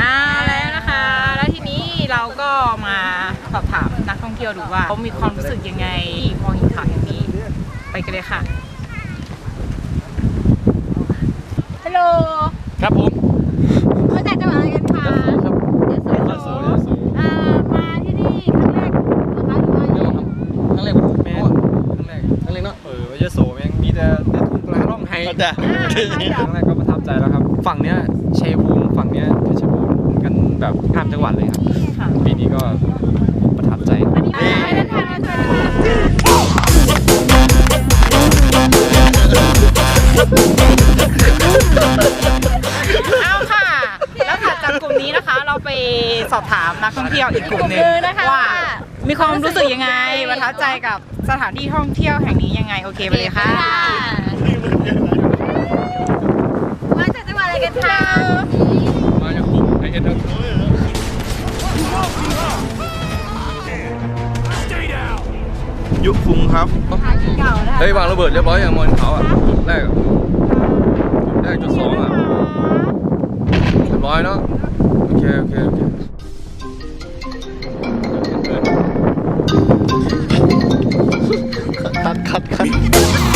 อ่าแล้วนะคะ แล้วทีนี้เราก็มาสอบถามนักท่องเที่ยวดูว่าเขามีความรู้สึกยังไงที่มองหินเขาแห่งนี้ ไปกันเลยค่ะ ฮัลโหล ครับผมมาจากจังหวัดอะไรกันคะครับยโสอ่ามาที่นี่ครั้งแรกเหรอคะหรือว่ายังไงครั้งแรกผมแม่ครั้งแรกครั้งแรกเนาะเออวิโสแม่งมีแต่ได้ถูกกระร่องไห้แต่ครั้งแรกก็ประทับใจแล้วครับ ฝั่งเนี้ยชัยภูมิฝั่งเนี้ย จังหวัดเลยครับ ค่ะปีนี้ก็ประทับใจอันนี้เป็นเดินทางมาเจอเอาค่ะ แล้วถัดจากกลุ่มนี้นะคะ เราไปสอบถามนักท่องเที่ยวอีกกลุ่มหนึ่งว่า มีความรู้สึกยังไงประทับใจกับสถานที่ท่องเที่ยวแห่งนี้ยังไงโอเคไปเลยค่ะมา ยุคุงครับเก่านะคะเฮ้ยวางระเบิดเรียบร้อยอย่างมอนเขาอะจุดแรกอะจุดแรกจุดสองอะเรียบร้อยเนาะโอเคโอเคโอเคคัดคัดคัด